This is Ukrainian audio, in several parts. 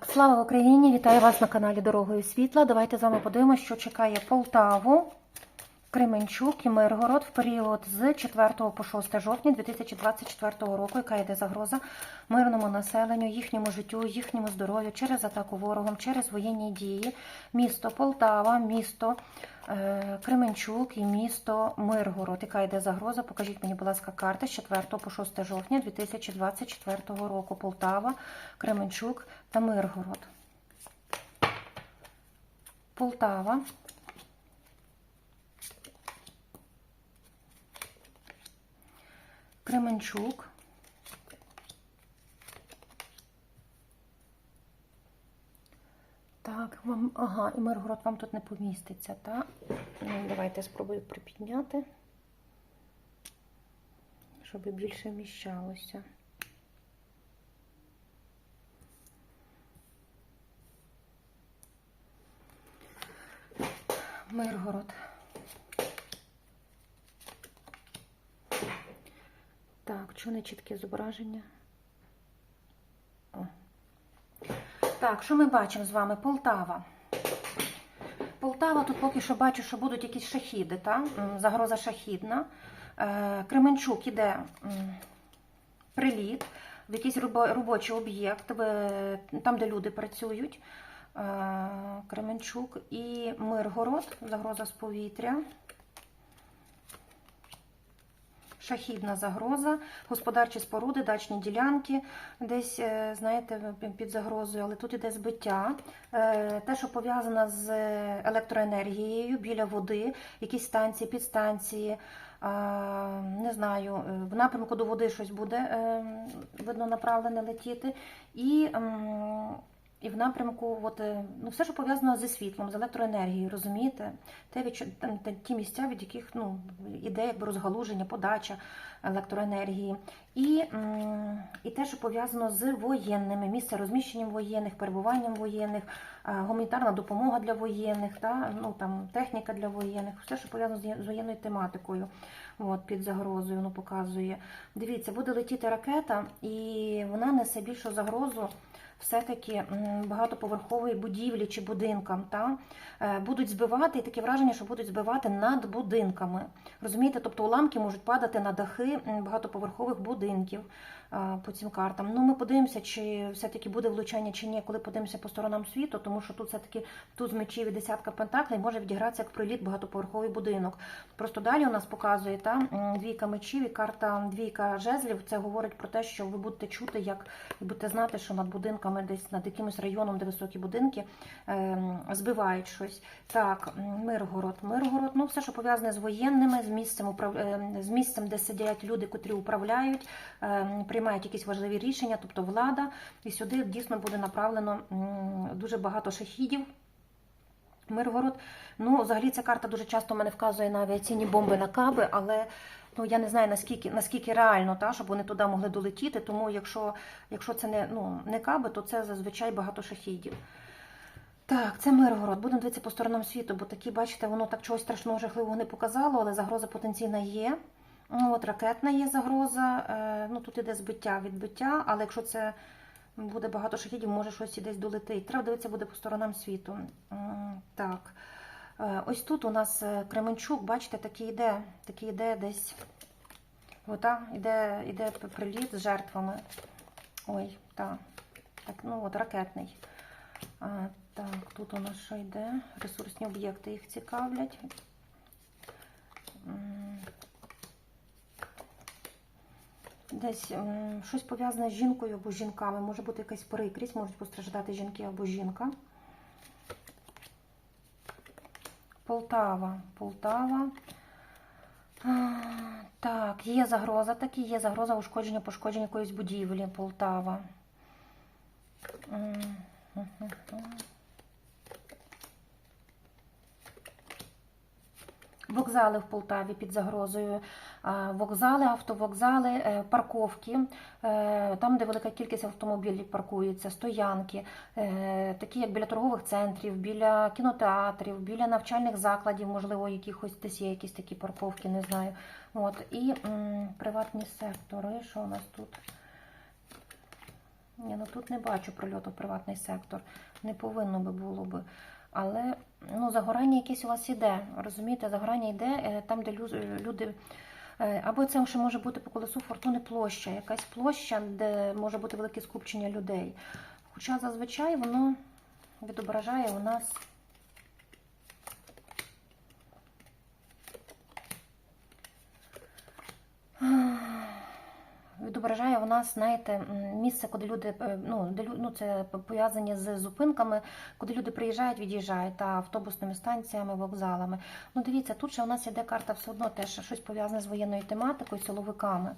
Так, слава Україні! Вітаю вас на каналі Дорогою Світла. Давайте з вами подивимося, що чекає Полтаву, Кременчук і Миргород в період з 4 по 6 жовтня 2024 року, яка йде загроза мирному населенню, їхньому життю, їхньому здоров'ю через атаку ворогом, через воєнні дії. Місто Полтава, місто е, Кременчук і місто Миргород. Яка йде загроза? Покажіть мені, будь ласка, карти з 4 по 6 жовтня 2024 року. Полтава, Кременчук та Миргород. Полтава. Кременчук. Так, вам, ага, і Миргород вам тут не поміститься, так? Ну, давайте спробую припідняти, щоб більше вміщалося. Миргород. Так, чого не чітке зображення? О. Так, що ми бачимо з вами? Полтава. Полтава, тут поки що бачу, що будуть якісь шахіди, та? Загроза шахідна. Е, Кременчук іде приліт в якийсь робочий об'єкт, там, де люди працюють. Е, Кременчук і Миргород, загроза з повітря. Шахідна загроза, господарчі споруди, дачні ділянки, десь, е, знаєте, під загрозою, але тут іде збиття. Е, Те, що пов'язане з електроенергією біля води, якісь станції, підстанції. Не знаю, е, в напрямку до води щось буде, видно, направлене летіти. І і в напрямку, от, е, ну, все, що пов'язано зі світлом, з електроенергією, розумієте? Те, від, ті місця, від яких ну, іде якби розгалуження, подача електроенергії. І, і те, що пов'язано з воєнними, місце розміщенням воєнних, перебуванням воєнних, гуманітарна допомога для воєнних, та, ну, там, техніка для воєнних, все, що пов'язано з воєнною тематикою. От, під загрозою воно показує. Дивіться, буде летіти ракета, і вона несе більшу загрозу все-таки багатоповерхової будівлі чи будинкам. Та? Е, Будуть збивати, і таке враження, що будуть збивати над будинками. Розумієте, тобто уламки можуть падати на дахи багатоповерхових будинків по цим картам. Ну, ми подивимося, чи все-таки буде влучання чи ні, коли подивимося по сторонам світу, тому що тут все-таки туз мечів і десятка пентаклей може відігратися як приліт багатоповерховий будинок. Просто далі у нас показує та, двійка мечів і карта двійка жезлів. Це говорить про те, що ви будете чути, як і будете знати, що над будинками, десь над якимось районом, де високі будинки, ем, збивають щось. Так, Миргород. Миргород, ну все, що пов'язане з воєнними, з місцем, ем, з місцем, де сидять люди, котрі управляють, ем, приймають якісь важливі рішення, тобто влада. І сюди дійсно буде направлено дуже багато шахідів. Миргород. Ну, взагалі, ця карта дуже часто мене вказує на авіаційні бомби на каби, але ну, я не знаю, наскільки, наскільки реально, та, щоб вони туди могли долетіти. Тому якщо, якщо це не, ну, не каби, то це зазвичай багато шахідів. Так, це Миргород. Будемо дивитися по сторонам світу, бо такі, бачите, воно так чогось страшного жахливого не показало, але загроза потенційна є. Ну, От ракетна є загроза. е, Ну тут іде збиття, відбиття, але якщо це буде багато шахідів, може щось і десь долетить. Треба дивитися буде по сторонам світу. Так. Е, Ось тут у нас е, Кременчук, бачите, такий йде, такий йде десь. Ота, іде, іде приліт з жертвами. Ой, так. Так, ну от ракетний. А, так, тут у нас що йде? Ресурсні об'єкти їх цікавлять. Десь щось пов'язане з жінкою або жінками. Може бути якась прикрість, можуть постраждати жінки або жінка. Полтава. Полтава. Так, є загроза такі, є загроза ушкодження, пошкодження якоїсь будівлі. Полтава. Вокзали в Полтаві під загрозою. А, Вокзали, автовокзали, е, парковки, е, там, де велика кількість автомобілів паркується, стоянки, е, такі як біля торгових центрів, біля кінотеатрів, біля навчальних закладів, можливо, якихось десь є якісь такі парковки, не знаю. От. І м, приватні сектори. Що у нас тут? Ні, ну тут не бачу прильоту в приватний сектор. Не повинно би було би. Але ну, загорання якесь у вас іде. Розумієте, загорання йде е, там, де лю- люди. Е, Або це ще може бути по колесу фортуни площа, якась площа, де може бути велике скупчення людей. Хоча зазвичай воно відображає у нас відображає у нас, знаєте, місце, куди люди, е, ну, де, ну це пов'язані з зупинками, куди люди приїжджають, від'їжджають, та автобусними станціями, вокзалами. Ну, дивіться, тут ще у нас іде карта все одно теж щось пов'язане з воєнною тематикою, силовиками.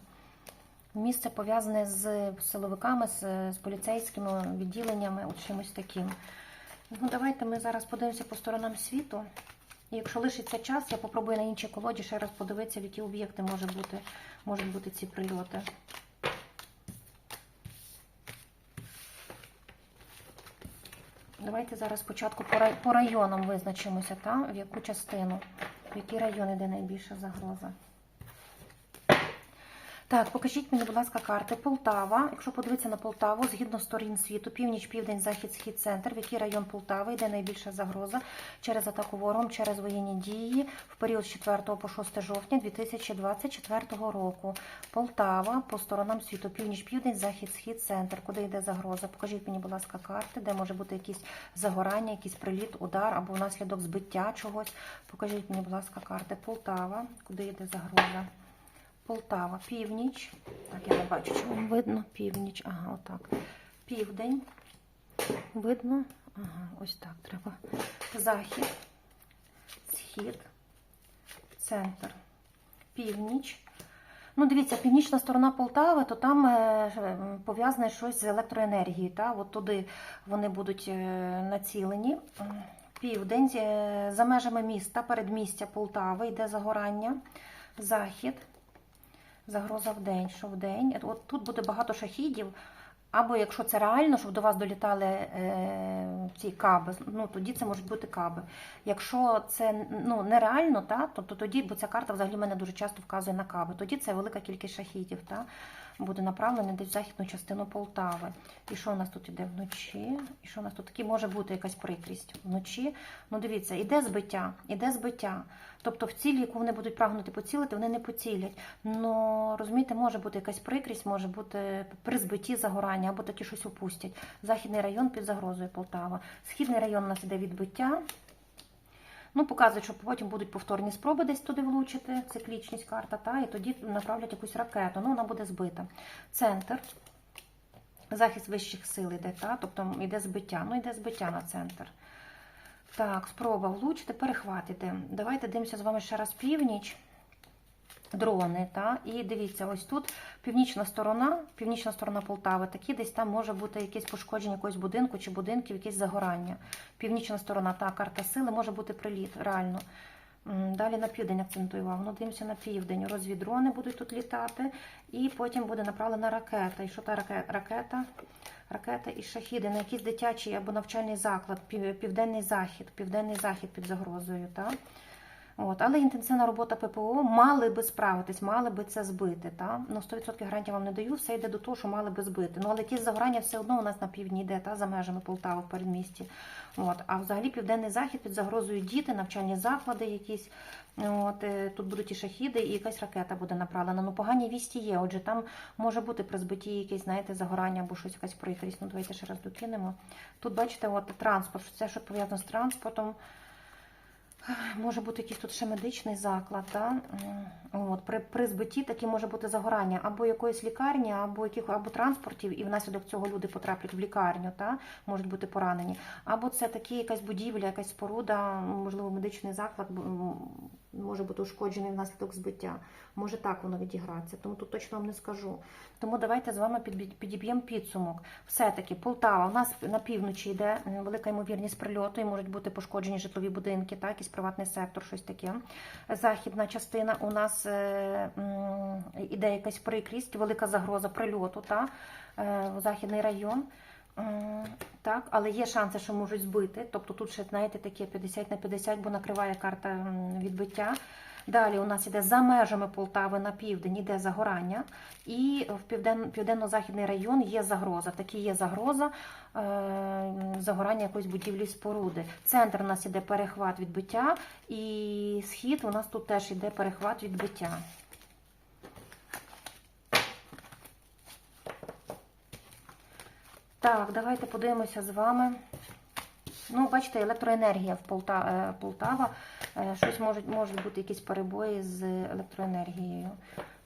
Місце пов'язане з силовиками, з, з поліцейськими відділеннями, от чимось таким. Ну, давайте ми зараз подивимося по сторонам світу. І якщо лишиться час, я попробую на іншій колоді ще раз подивитися, в які об'єкти може бути, можуть бути ці прильоти. Давайте зараз спочатку по по районам визначимося, та? в яку частину, в які райони, де найбільша загроза. Так, покажіть мені, будь ласка, карти. Полтава. Якщо подивитися на Полтаву, згідно сторін світу, північ, південь, захід, схід, центр, в який район Полтави йде найбільша загроза через атаку ворогом, через воєнні дії в період з 4 по 6 жовтня 2024 року. Полтава по сторонам світу, північ, південь, захід, схід, центр. Куди йде загроза? Покажіть мені, будь ласка, карти, де може бути якісь загорання, якийсь приліт, удар або внаслідок збиття чогось. Покажіть мені, будь ласка, карти. Полтава, куди йде загроза? Полтава, північ. Так, я не бачу, чи вам видно. Північ. Ага, отак. Південь. Видно. Ага, ось так треба. Захід, схід, центр, північ. Ну, дивіться, північна сторона Полтави, то там е, е, пов'язане щось з електроенергією. Та? От туди вони будуть е, націлені. Південь за межами міста, передмістя Полтави йде загорання. Захід, загроза в день, що в день. От тут буде багато шахідів. Або якщо це реально, щоб до вас долітали е, ці каби, ну тоді це можуть бути каби. Якщо це ну, нереально, та, то, то тоді, бо ця карта взагалі мене дуже часто вказує на каби, тоді це велика кількість шахідів, та, буде направлена десь в західну частину Полтави. І що у нас тут іде вночі? І що у нас тут такі може бути якась прикрість вночі? Ну дивіться, іде збиття, іде збиття. Тобто в цілі, яку вони будуть прагнути поцілити, вони не поцілять. Ну розумієте, може бути якась прикрість, може бути при збитті загорання або такі щось упустять. Західний район під загрозою Полтава. Східний район у нас іде відбиття. Ну, показують, що потім будуть повторні спроби десь туди влучити, циклічність карта, та, і тоді направлять якусь ракету. Ну, вона буде збита. Центр. Захист вищих сил іде, та, тобто йде збиття. Ну, йде збиття на центр. Так, спроба влучити, перехват іде. Давайте дивимося з вами ще раз північ. Дрони, та? і дивіться, ось тут північна сторона, північна сторона Полтави, такі десь там може бути якесь пошкодження якогось будинку чи будинків, якесь загорання. Північна сторона, та карта сили, може бути приліт, реально. Далі на південь акцентую увагу. Ну, дивимося на південь. Розвідрони будуть тут літати, і потім буде направлена ракета. І що та ракета? Ракета і шахіди на якийсь дитячий або навчальний заклад, південний захід, південний захід під загрозою. Та? От, але інтенсивна робота ППО мали би справитись, мали би це збити. Та? Ну, 100% гарантій вам не даю, все йде до того, що мали би збити. Ну, але якісь загорання все одно у нас на півдні йде, та, за межами Полтави в передмісті. От. А взагалі південний захід під загрозою діти, навчальні заклади якісь. От, е, тут будуть і шахіди, і якась ракета буде направлена. Ну, погані вісті є. Отже, там може бути при збитті якесь, знаєте, загорання або щось якась прикрість. Ну, давайте ще раз докинемо. Тут, бачите, от транспорт, це що пов'язано з транспортом. Може бути якийсь тут ще медичний заклад. Да? От, при, при збитті такі може бути загорання або якоїсь лікарні, або яких, або транспортів, і внаслідок цього люди потраплять в лікарню, та? можуть бути поранені. Або це такі якась будівля, якась споруда, можливо, медичний заклад може бути ушкоджений внаслідок збиття. Може так воно відігратися, тому тут точно вам не скажу. Тому давайте з вами підіб'ємо підсумок. Все-таки Полтава, у нас на півночі йде велика ймовірність прильоту, і можуть бути пошкоджені житлові будинки, так, якийсь приватний сектор, щось таке. Західна частина у нас е, іде якась прикрість, велика загроза прильоту, та, е, західний район. М, Так, але є шанси, що можуть збити. Тобто тут ще, знаєте, таке 50 на 50, бо накриває карта відбиття. Далі у нас іде за межами Полтави на південь, іде загорання, і в півден, південно-західний район є загроза. Такі є загроза е, загорання якоїсь будівлі споруди. Центр у нас іде перехват відбиття, і схід у нас тут теж іде перехват відбиття. Так, давайте подивимося з вами. Ну, бачите, електроенергія в е, Полтава. Е, Щось можуть, можуть бути якісь перебої з електроенергією.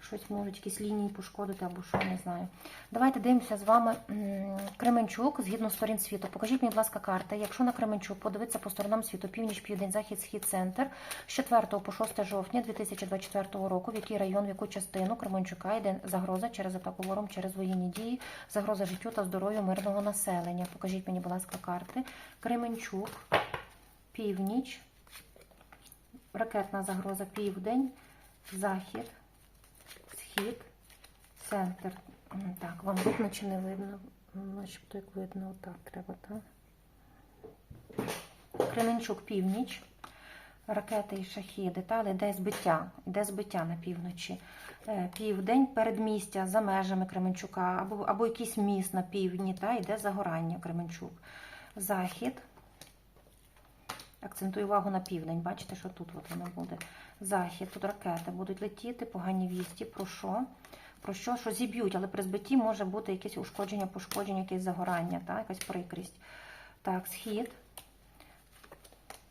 Щось можуть якісь лінії пошкодити або що, не знаю. Давайте дивимося з вами Кременчук згідно сторін світу. Покажіть мені, будь ласка, карти. Якщо на Кременчук подивитися по сторонам світу, північ, південь, захід, схід, центр з 4 по 6 жовтня 2024 року, в який район, в яку частину Кременчука йде загроза через атаку вором, через воєнні дії, загроза життю та здоров'ю мирного населення. Покажіть мені, будь ласка, карти. Кременчук, північ, ракетна загроза, південь, захід, схід, центр. Так, вам видно чи не видно? Начебто як видно, отак треба, так? Кременчук, північ, ракети і шахіди, та, але йде збиття, йде збиття на півночі. Е, Південь, передмістя за межами Кременчука, або, або якийсь міст на півдні, та, йде загорання Кременчук. Захід. Акцентую увагу на південь. Бачите, що тут от воно буде. Захід, тут ракети будуть летіти, погані вісті. Про що? Про що? Що зіб'ють, але при збитті може бути якесь ушкодження, пошкодження, якесь загорання, та? якась прикрість. Так, схід.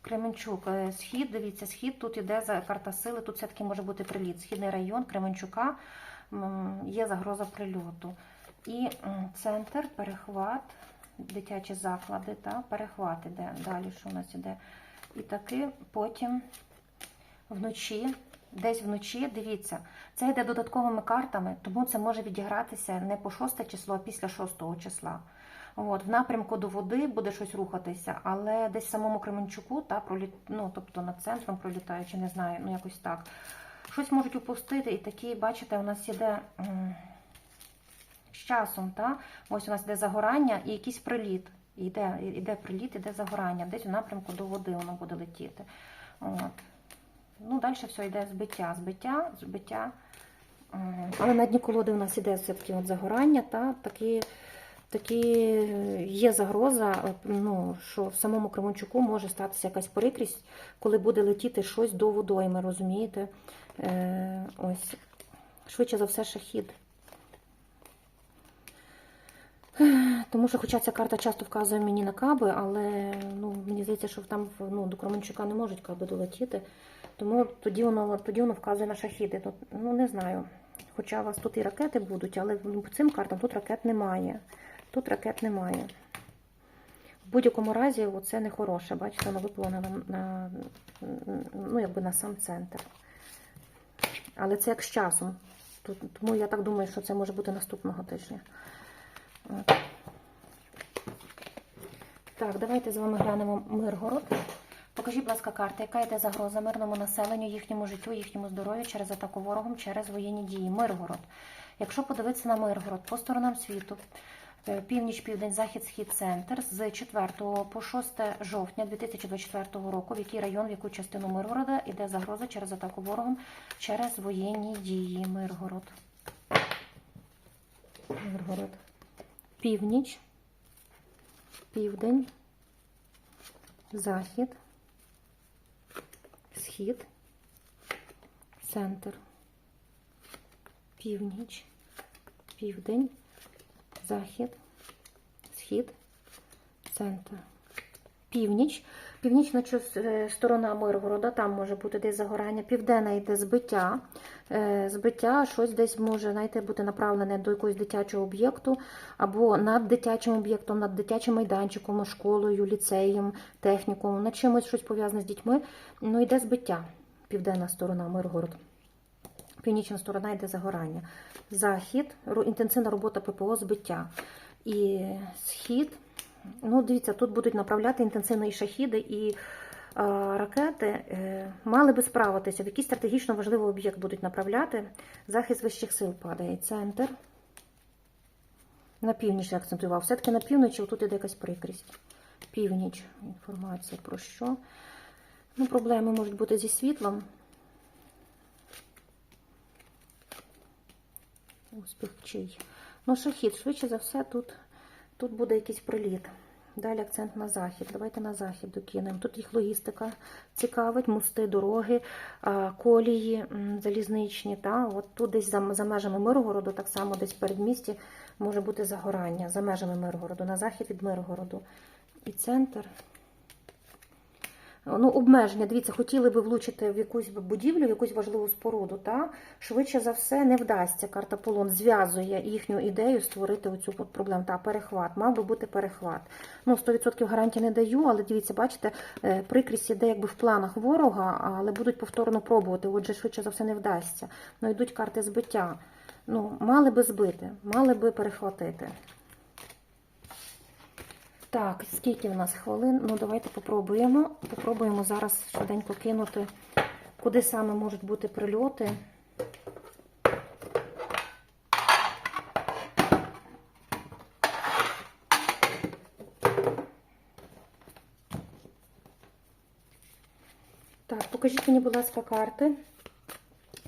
Кременчук, е, схід, дивіться, схід, тут іде за карта сили, тут все-таки може бути приліт. Східний район Кременчука є загроза прильоту. І центр, перехват, дитячі заклади, та, перехват іде. Далі що у нас іде? І таки потім вночі, десь вночі, дивіться, це йде додатковими картами, тому це може відігратися не по 6 число, а після 6 числа. От, в напрямку до води буде щось рухатися, але десь в самому Кременчуку, та, проліт, ну, тобто над центром пролітаючи, не знаю, ну якось так. Щось можуть упустити, і такі, бачите, у нас іде з часом, та? ось у нас іде загорання і якийсь приліт. Іде, іде приліт, іде загорання, десь у напрямку до води воно буде летіти. От. Ну, далі все йде збиття, збиття, збиття. Але на дні колоди у нас іде все-таки загорання, та такі, такі є загроза, е, ну, що в самому Кременчуку може статися якась прикрість, коли буде летіти щось до водойми, розумієте? Е, ось. Швидше за все, шахід. Тому що, хоча ця карта часто вказує мені на каби, але ну, мені здається, що там ну, до Кременчука не можуть каби долетіти. Тому тоді воно, тоді воно вказує на шахіди. Ну, не знаю. Хоча у вас тут і ракети будуть, але ну, по цим картам тут ракет немає. Тут ракет немає. В будь-якому разі це не хороше. Бачите, воно випало на, на, ну, якби на сам центр. Але це як з часом. Тут, тому я так думаю, що це може бути наступного тижня. Так, давайте з вами глянемо Миргород. Покажіть, будь ласка, карта, яка йде загроза мирному населенню, їхньому життю, їхньому здоров'ю через атаку ворогом, через воєнні дії. Миргород. Якщо подивитися на Миргород по сторонам світу, е, північ, південь, захід, схід, центр з 4 по 6 жовтня 2024 року, в який район, в яку частину Миргорода йде загроза через атаку ворогом, через воєнні дії. Миргород. Миргород. Північ, південь, захід, схід, центр, північ, південь, захід, схід, центр. Північ. Північна е, сторона Миргорода, там може бути десь загорання, південна йде збиття. Е, Збиття щось десь може знаєте, бути направлене до якогось дитячого об'єкту, або над дитячим об'єктом, над дитячим майданчиком, школою, ліцеєм, технікумом, над чимось щось пов'язане з дітьми. Ну, йде збиття, південна сторона Миргород. Північна сторона йде загорання. Захід, інтенсивна робота ППО, збиття. І схід, Ну, дивіться, тут будуть направляти інтенсивно і шахіди і е, ракети. Е, мали би справитися, в який стратегічно важливий об'єкт будуть направляти. Захист вищих сил падає. Центр. На північ я акцентував. Все-таки на півночі отут іде якась прикрість. Північ. Інформація про що. Ну, Проблеми можуть бути зі світлом. Успіх чий. Ну, шахід, швидше за все, тут тут буде якийсь приліт. Далі акцент на захід. Давайте на захід докинемо. Тут їх логістика цікавить, мости, дороги, колії залізничні. Та? От тут десь за, за межами Миргороду, так само десь в передмісті може бути загорання за межами Миргороду, на захід від Миргороду. І центр. Ну, обмеження, дивіться, хотіли би влучити в якусь будівлю, в якусь важливу споруду, та швидше за все не вдасться. Карта Полон зв'язує їхню ідею створити оцю проблему. Та перехват, мав би бути перехват. Ну, 100% гарантії не даю, але дивіться, бачите, е, прикрість іде якби в планах ворога, але будуть повторно пробувати. Отже, швидше за все не вдасться. Ну, йдуть карти збиття. Ну, мали би збити, мали би перехватити. Так, скільки в нас хвилин? Ну, давайте попробуємо. Попробуємо зараз швиденько кинути, куди саме можуть бути прильоти. Так, покажіть мені, будь ласка, карти.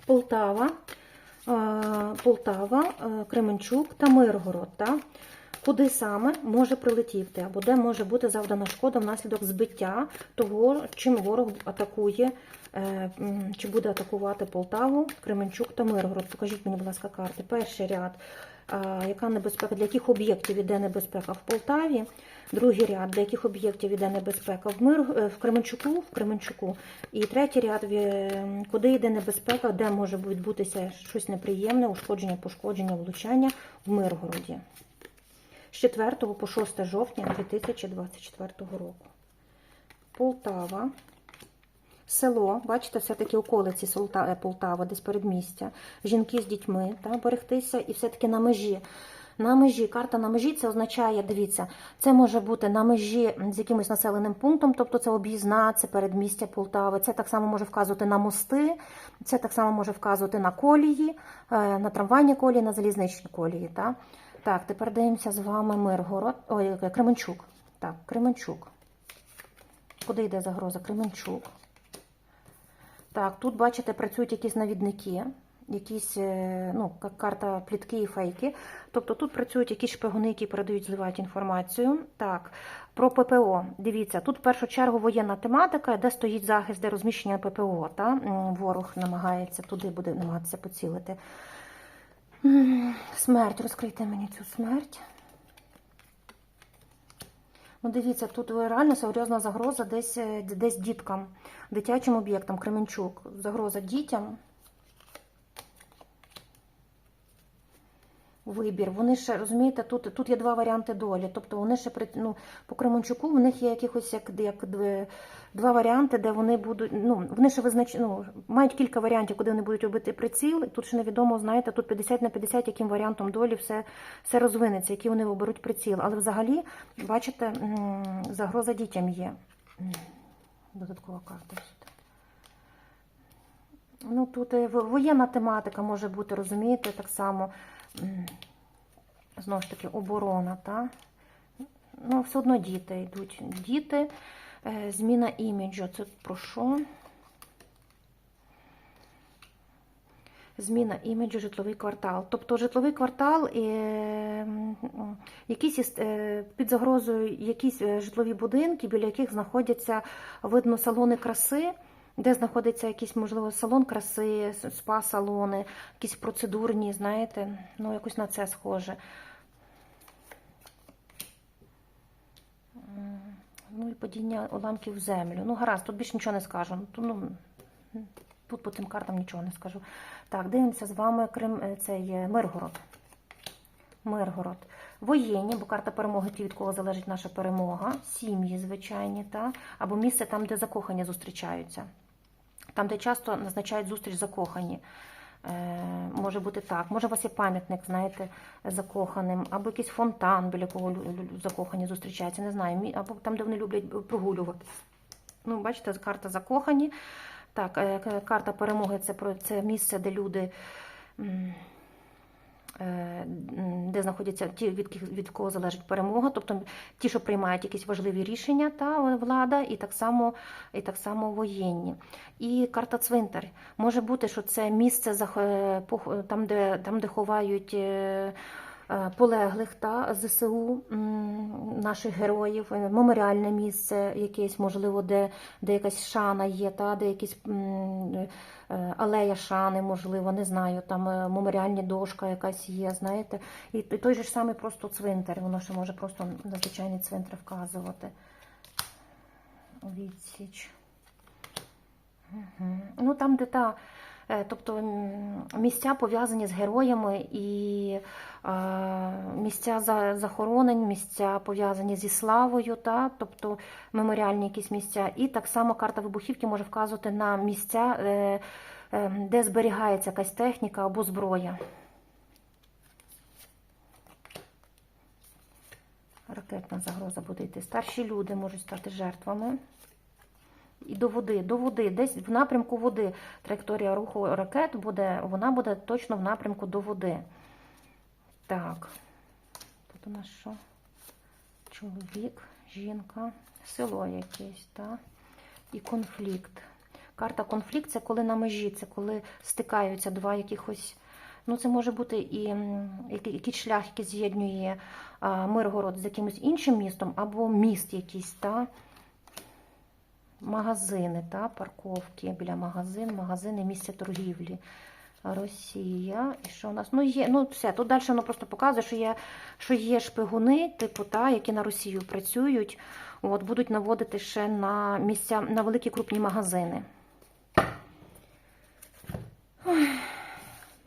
Полтава, е, Полтава, е, Кременчук та Миргород. Так? Куди саме може прилетіти, або де може бути завдана шкода внаслідок збиття того, чим ворог атакує, е, чи буде атакувати Полтаву, Кременчук та Миргород. Покажіть мені, будь ласка, карти. Перший ряд. Яка небезпека, для яких об'єктів іде небезпека в Полтаві? Другий ряд, для яких об'єктів іде небезпека в Мир... е, в Кременчуку, в Кременчуку. І третій ряд, е, куди йде небезпека, де може відбутися щось неприємне, ушкодження, пошкодження, влучання в Миргороді з 4 по 6 жовтня 2024 року. Полтава. Село, бачите, все-таки околиці е, Полтава, десь передмістя. Жінки з дітьми, та, берегтися, і все-таки на межі. На межі, карта на межі це означає, дивіться, це може бути на межі з якимось населеним пунктом, тобто це об'їзна, це передмістя Полтави. Це так само може вказувати на мости, це так само може вказувати на колії, е, на трамвайні колії, на залізничні колії. Та? Так, тепер дивимося з вами Миргород. Ой, Кременчук. Так, Кременчук. Куди йде загроза? Кременчук. Так, тут, бачите, працюють якісь навідники, якісь, е, ну, карта плітки і фейки. Тобто тут працюють якісь шпигуни, які передають, зливають інформацію. Так, про ППО. Дивіться, тут в першу чергу воєнна тематика, де стоїть захист, де розміщення ППО. Та? Ворог намагається туди буде намагатися поцілити. Смерть, розкрийте мені цю смерть. Ну, дивіться, тут реально серйозна загроза десь, е, десь діткам, дитячим об'єктам, Кременчук. Загроза дітям. Вибір. Вони ще, розумієте, тут, тут є два варіанти долі. Тобто вони ще ну, по Кременчуку в них є якихось як, як два варіанти, де вони будуть. Ну, вони ще визнач... ну, мають кілька варіантів, куди вони будуть робити приціл. Тут ще невідомо, знаєте, тут 50 на 50, яким варіантом долі все, все розвинеться, які вони оберуть приціл. Але взагалі, бачите, загроза дітям є. Додаткова карта. Ну, тут е, воєнна тематика може бути, розумієте, так само. Знову ж таки, оборона, та? Ну, все одно діти йдуть. Діти, е, зміна іміджу. Це про що? Зміна іміджу, житловий квартал. Тобто житловий квартал, е, якісь е, під загрозою якісь житлові будинки, біля яких знаходяться, видно, салони краси, де знаходиться якийсь, можливо, салон краси, спа-салони, якісь процедурні, знаєте, ну якось на це схоже. Ну і падіння уламків в землю. Ну, гаразд, тут більше нічого не скажу. Ну, Тут, ну, тут по цим картам нічого не скажу. Так, дивимося з вами Крим, е, цей е, Миргород. Миргород. Воєнні, бо карта перемоги ті, від кого залежить наша перемога, сім'ї звичайні, та? або місце там, де закохані зустрічаються. Там, де часто назначають зустріч закохані. Е, може бути так. Може, у вас є пам'ятник, знаєте, закоханим, або якийсь фонтан, біля кого закохані зустрічаються, не знаю, або там, де вони люблять прогулювати. Ну, бачите, карта закохані. Так, е, карта перемоги це це місце, де люди де знаходяться ті, від, від кого залежить перемога, тобто ті, що приймають якісь важливі рішення, та влада, і так само, і так само воєнні. І карта цвинтар. Може бути, що це місце е, там, де, там, де ховають. Е, Полеглих та ЗСУ наших героїв, е, меморіальне місце, якесь, можливо, де, де якась шана є, та де якісь е, алея шани, можливо, не знаю, там меморіальна дошка якась є, знаєте, і той же ж самий просто цвинтар, воно ще може просто на звичайний цвинтар вказувати. Відсіч. Угу. Ну там, де та, тобто місця пов'язані з героями і е, місця за- захоронень, місця пов'язані зі славою, та, тобто меморіальні якісь місця. І так само карта вибухівки може вказувати на місця, е, е, де зберігається якась техніка або зброя. Ракетна загроза буде йти. Старші люди можуть стати жертвами. І до води, до води, десь в напрямку води. Траєкторія руху ракет буде, вона буде точно в напрямку до води. Так. Тут у нас що? Чоловік, жінка, село якесь, так? І конфлікт. Карта конфлікт це коли на межі, це коли стикаються два якихось. Ну, це може бути і якийсь шлях, який з'єднує Миргород з якимось іншим містом, або міст якийсь, та? Магазини, та? парковки біля магазин, магазини, місця торгівлі. Росія. І що у нас? Ну, є, ну все, тут далі воно просто показує, що є, що є шпигуни, типу, та, які на Росію працюють, от, будуть наводити ще на місця, на великі крупні магазини. Ой,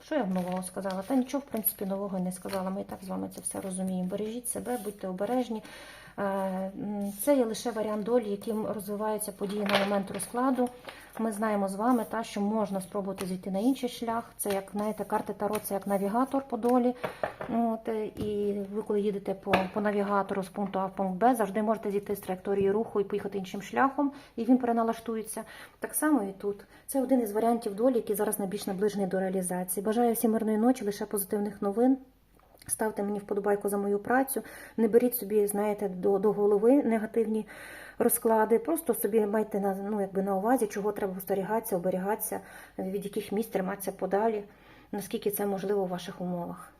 Що я нового сказала? Та нічого, в принципі, нового не сказала. Ми і так з вами це все розуміємо. Бережіть себе, будьте обережні. Е, Це є лише варіант долі, яким розвиваються події на момент розкладу. Ми знаємо з вами, та, що можна спробувати зійти на інший шлях. Це як знаєте, карти Таро, це як навігатор по долі. От, е, і ви, коли їдете по, по навігатору з пункту А в пункт Б, завжди можете зійти з траєкторії руху і поїхати іншим шляхом, і він переналаштується. Так само і тут. Це один із варіантів долі, який зараз найбільш наближений до реалізації. Бажаю всім мирної ночі, лише позитивних новин. Ставте мені вподобайку за мою працю. Не беріть собі, знаєте, до, до голови негативні розклади. Просто собі майте на, ну, якби на увазі, чого треба остерігатися, оберігатися, від яких місць триматися подалі, наскільки це можливо в ваших умовах.